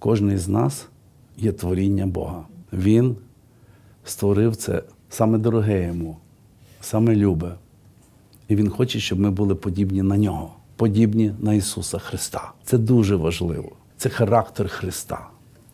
Кожний з нас є творіння Бога. Він створив це саме дороге йому, саме любе. І Він хоче, щоб ми були подібні на нього, подібні на Ісуса Христа. Це дуже важливо. Це характер Христа.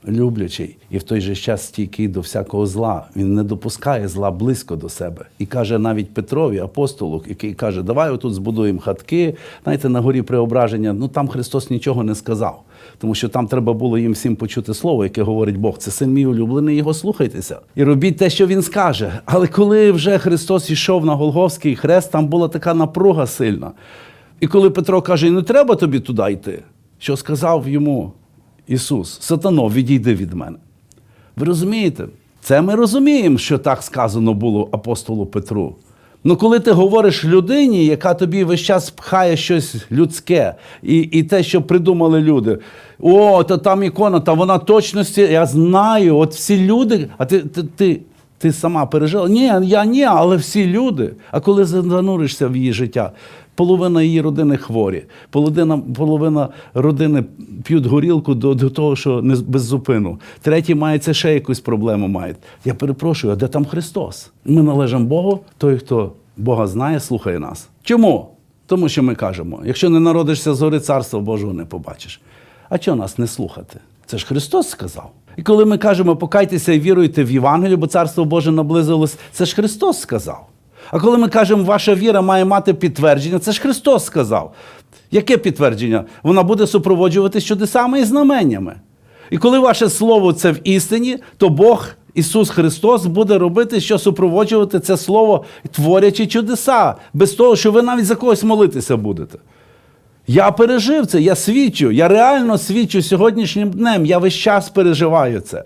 Люблячий і в той же час стійкий до всякого зла. Він не допускає зла близько до себе. І каже навіть Петрові, апостолу, який каже: Давай отут збудуємо хатки. Знаєте, на горі преображення. Ну там Христос нічого не сказав, тому що там треба було їм всім почути слово, яке говорить Бог. Це син мій улюблений, його слухайтеся. І робіть те, що він скаже. Але коли вже Христос йшов на Голговський хрест, там була така напруга сильна. І коли Петро каже, не треба тобі туди йти, що сказав йому Ісус, Сатано, відійди від мене. Ви розумієте? Це ми розуміємо, що так сказано було апостолу Петру. Ну, коли ти говориш людині, яка тобі весь час пхає щось людське, і, і те, що придумали люди. О, то там ікона, та вона точності, я знаю, от всі люди, а ти, ти, ти, ти сама пережила? Ні, я ні, але всі люди. А коли зануришся в її життя, половина її родини хворі, половина, половина родини п'ють горілку до, до того, що не без зупину. Треті мається ще якусь проблему мають. Я перепрошую, а де там Христос? Ми належимо Богу, той, хто Бога знає, слухає нас. Чому? Тому що ми кажемо: якщо не народишся з гори царства Божого не побачиш. А чого нас не слухати? Це ж Христос сказав. І коли ми кажемо, покайтеся і віруйте в Євангелію, бо царство Боже наблизилось, це ж Христос сказав. А коли ми кажемо, ваша віра має мати підтвердження, це ж Христос сказав. Яке підтвердження? Вона буде супроводжуватись чудесами і знаменнями. І коли ваше слово це в істині, то Бог, Ісус Христос, буде робити, що супроводжувати це слово, творячи чудеса, без того, що ви навіть за когось молитися будете. Я пережив це, я свідчу, я реально свідчу сьогоднішнім днем, я весь час переживаю це.